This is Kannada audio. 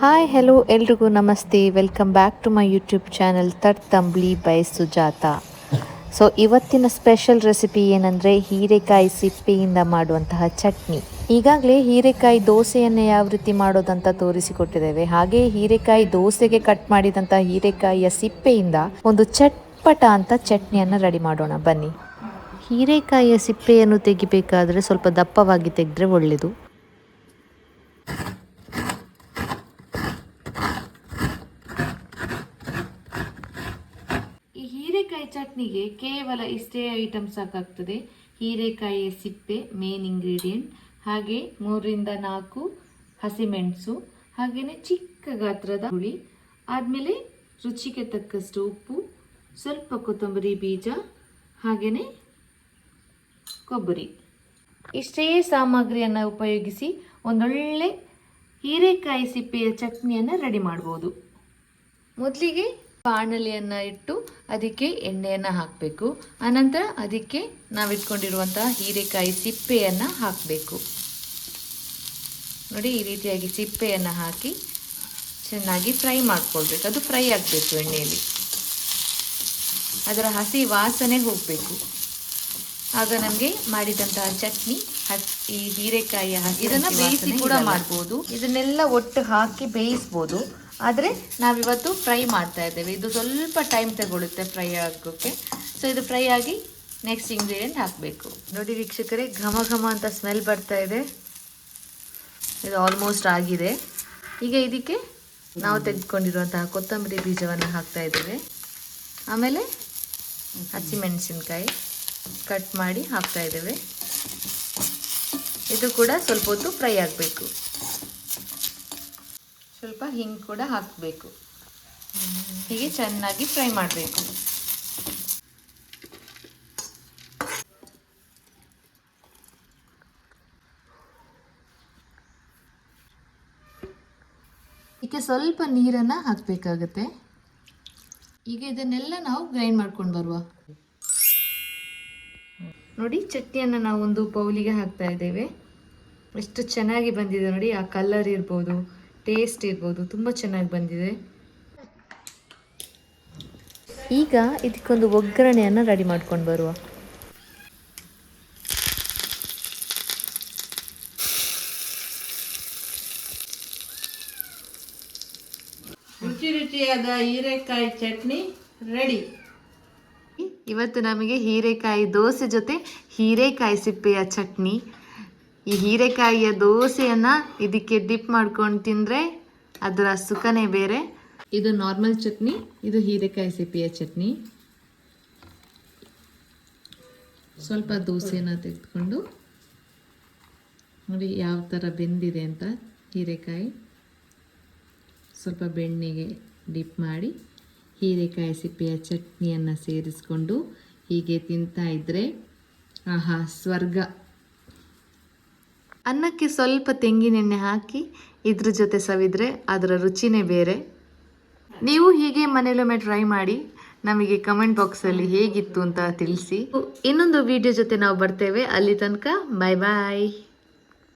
ಹಾಯ್ ಹೆಲೋ ಎಲ್ರಿಗೂ ನಮಸ್ತೆ. Welcome back to my YouTube channel ತಟ್ ತಂಬ್ಲಿ ಬೈ ಸುಜಾತ ಸೊ ಇವತ್ತಿನ ಸ್ಪೆಷಲ್ ರೆಸಿಪಿ ಏನಂದರೆ ಹೀರೆಕಾಯಿ ಸಿಪ್ಪೆಯಿಂದ ಮಾಡುವಂತಹ ಚಟ್ನಿ. ಈಗಾಗಲೇ ಹೀರೆಕಾಯಿ ದೋಸೆಯನ್ನು ಯಾವ ರೀತಿ ಮಾಡೋದಂತ ತೋರಿಸಿಕೊಟ್ಟಿದ್ದೇವೆ. ಹಾಗೆ ಹೀರೆಕಾಯಿ ದೋಸೆಗೆ ಕಟ್ ಮಾಡಿದಂಥ ಹೀರೆಕಾಯಿಯ ಸಿಪ್ಪೆಯಿಂದ ಒಂದು ಚಟ್ಪಟ ಅಂತ ಚಟ್ನಿಯನ್ನು ರೆಡಿ ಮಾಡೋಣ. ಬನ್ನಿ. ಹೀರೆಕಾಯಿಯ ಸಿಪ್ಪೆಯನ್ನು ತೆಗಿಬೇಕಾದರೆ ಸ್ವಲ್ಪ ದಪ್ಪವಾಗಿ ತೆಗೆದ್ರೆ ಒಳ್ಳೆಯದು ಈ ಹೀರೆಕಾಯಿ ಚಟ್ನಿಗೆ ಕೇವಲ ಇಷ್ಟೇ ಐಟಮ್ ಸಾಕಾಗ್ತದೆ. ಹೀರೆಕಾಯಿಯ ಸಿಪ್ಪೆ ಮೇನ್ ಇಂಗ್ರೀಡಿಯೆಂಟ್ ಹಾಗೆ ಮೂರರಿಂದ ನಾಲ್ಕು ಹಸಿಮೆಣಸು ಹಾಗೆಯೇ ಚಿಕ್ಕ ಗಾತ್ರದ ಹುಳಿ, ಆದಮೇಲೆ ರುಚಿಗೆ ತಕ್ಕಷ್ಟು ಉಪ್ಪು, ಸ್ವಲ್ಪ ಕೊತ್ತಂಬರಿ ಬೀಜ ಹಾಗೆಯೇ ಕೊಬ್ಬರಿ. ಇಷ್ಟೇ ಸಾಮಗ್ರಿಯನ್ನು ಉಪಯೋಗಿಸಿ ಒಂದೊಳ್ಳೆ ಹೀರೆಕಾಯಿ ಸಿಪ್ಪೆಯ ಚಟ್ನಿಯನ್ನು ರೆಡಿ ಮಾಡ್ಬೋದು. ಮೊದಲಿಗೆ ಬಾಣಲಿಯನ್ನು ಇಟ್ಟು ಅದಕ್ಕೆ ಎಣ್ಣೆಯನ್ನು ಹಾಕಬೇಕು. ಆನಂತರ ಅದಕ್ಕೆ ನಾವಿಟ್ಕೊಂಡಿರುವಂತಹ ಹೀರೆಕಾಯಿ ಸಿಪ್ಪೆಯನ್ನು ಹಾಕಬೇಕು. ನೋಡಿ ಈ ರೀತಿಯಾಗಿ ಸಿಪ್ಪೆಯನ್ನು ಹಾಕಿ ಚೆನ್ನಾಗಿ ಫ್ರೈ ಮಾಡ್ಕೊಳ್ಬೇಕು. ಅದು ಫ್ರೈ ಆಗಬೇಕು ಎಣ್ಣೆಯಲ್ಲಿ. ಅದರ ಹಸಿ ವಾಸನೆ ಹೋಗಬೇಕು. ಆಗ ನಮಗೆ ಮಾಡಿದಂತಹ ಚಟ್ನಿ ಈ ಹೀರೆಕಾಯಿಯ ಇದನ್ನ ಇದನ್ನು ಬೇಯಿಸಿ ಕೂಡ ಮಾಡ್ಬೋದು. ಇದನ್ನೆಲ್ಲ ಒಟ್ಟು ಹಾಕಿ ಬೇಯಿಸ್ಬೋದು. ಆದರೆ ನಾವಿವತ್ತು ಫ್ರೈ ಮಾಡ್ತಾ ಇದ್ದೇವೆ. ಇದು ಸ್ವಲ್ಪ ಟೈಮ್ ತಗೊಳುತ್ತೆ ಫ್ರೈ ಆಗೋಕ್ಕೆ ಸೊ ಇದು ಫ್ರೈ ಆಗಿ ನೆಕ್ಸ್ಟ್ ಇಂಗ್ರೀಡಿಯೆಂಟ್ ಹಾಕಬೇಕು. ನೋಡಿ ವೀಕ್ಷಕರೇ, ಘಮ ಘಮ ಅಂತ ಸ್ಮೆಲ್ ಬರ್ತಾ ಇದೆ. ಇದು ಆಲ್ಮೋಸ್ಟ್ ಆಗಿದೆ. ಈಗ ಇದಕ್ಕೆ ನಾವು ತೆಗೆದುಕೊಂಡಿರುವಂತಹ ಕೊತ್ತಂಬರಿ ಬೀಜವನ್ನು ಹಾಕ್ತಾ ಇದ್ದೇವೆ. ಆಮೇಲೆ ಹಸಿಮೆಣಸಿನ್ಕಾಯಿ ಕಟ್ ಮಾಡಿ ಹಾಕ್ತಾ ಇದ್ದೇವೆ. ಇದು ಕೂಡ ಸ್ವಲ್ಪ ಹೊತ್ತು ಫ್ರೈ ಆಗಬೇಕು. ಸ್ವಲ್ಪ ಹಿಂಗೆ ಕೂಡ ಹಾಕಬೇಕು. ಹೀಗೆ ಚೆನ್ನಾಗಿ ಫ್ರೈ ಮಾಡಬೇಕು. ಇದಕ್ಕೆ ಸ್ವಲ್ಪ ನೀರನ್ನು ಹಾಕಬೇಕಾಗತ್ತೆ. ಈಗ ಇದನ್ನೆಲ್ಲ ನಾವು ಗ್ರೈಂಡ್ ಮಾಡ್ಕೊಂಡು ಬರುವ. ನೋಡಿ ಚಟ್ನಿಯನ್ನು ನಾವು ಒಂದು ಬೌಲಿಗೆ ಹಾಕ್ತಾ ಇದ್ದೇವೆ. ಎಷ್ಟು ಚೆನ್ನಾಗಿ ಬಂದಿದೆ ನೋಡಿ ಆ ಕಲರ್ ಇರ್ಬೋದು. ಟೇಸ್ಟ್ ಇರ್ಬೋದು ತುಂಬ ಚೆನ್ನಾಗಿ ಬಂದಿದೆ. ಈಗ ಇದಕ್ಕೊಂದು ಒಗ್ಗರಣೆಯನ್ನು ರೆಡಿ ಮಾಡ್ಕೊಂಡು ಬರುವ. ರುಚಿ ರುಚಿಯಾದ ಹೀರೆಕಾಯಿ ಚಟ್ನಿ ರೆಡಿ. ಇವತ್ತು ನಮಗೆ ಹೀರೆಕಾಯಿ ದೋಸೆ ಜೊತೆ ಹೀರೆಕಾಯಿ ಸಿಪ್ಪೆಯ ಚಟ್ನಿ. ಈ ಹೀರೆಕಾಯಿಯ ದೋಸೆಯನ್ನು ಇದಕ್ಕೆ ಡಿಪ್ ಮಾಡ್ಕೊಂಡು ತಿಂದರೆ ಅದರ ಸುಖನೇ ಬೇರೆ. ಇದು ನಾರ್ಮಲ್ ಚಟ್ನಿ, ಇದು ಹೀರೆಕಾಯಿ ಸಿಪ್ಪೆಯ ಚಟ್ನಿ. ಸ್ವಲ್ಪ ದೋಸೆನ ತೆಗೆದುಕೊಂಡು ನೋಡಿ ಯಾವ ಥರ ಬೆಂದಿದೆ ಅಂತ ಹೀರೆಕಾಯಿ. ಸ್ವಲ್ಪ ಬೆಣ್ಣೆಗೆ ಡಿಪ್ ಮಾಡಿ ಹೀರೆಕಾಯಿ ಸಿಪ್ಪೆಯ ಚಟ್ನಿಯನ್ನು ಸೇರಿಸ್ಕೊಂಡು ಹೀಗೆ ತಿಂತಾ ಇದ್ದರೆ ಆಹಾ, ಸ್ವರ್ಗ. ಅನ್ನಕ್ಕೆ ಸ್ವಲ್ಪ ತೆಂಗಿನೆಣ್ಣೆ ಹಾಕಿ ಇದ್ರ ಜೊತೆ ಸವಿದ್ರೆ ಅದರ ರುಚಿನೇ ಬೇರೆ. ನೀವು ಹೀಗೆ ಮನೆಯಲ್ಲೊಮ್ಮೆ ಟ್ರೈ ಮಾಡಿ ನಮಗೆ ಕಮೆಂಟ್ ಬಾಕ್ಸಲ್ಲಿ ಹೇಗಿತ್ತು ಅಂತ ತಿಳಿಸಿ. ಇನ್ನೊಂದು ವಿಡಿಯೋ ಜೊತೆ ನಾವು ಬರ್ತೇವೆ. ಅಲ್ಲಿ ತನಕ ಬಾಯ್ ಬಾಯ್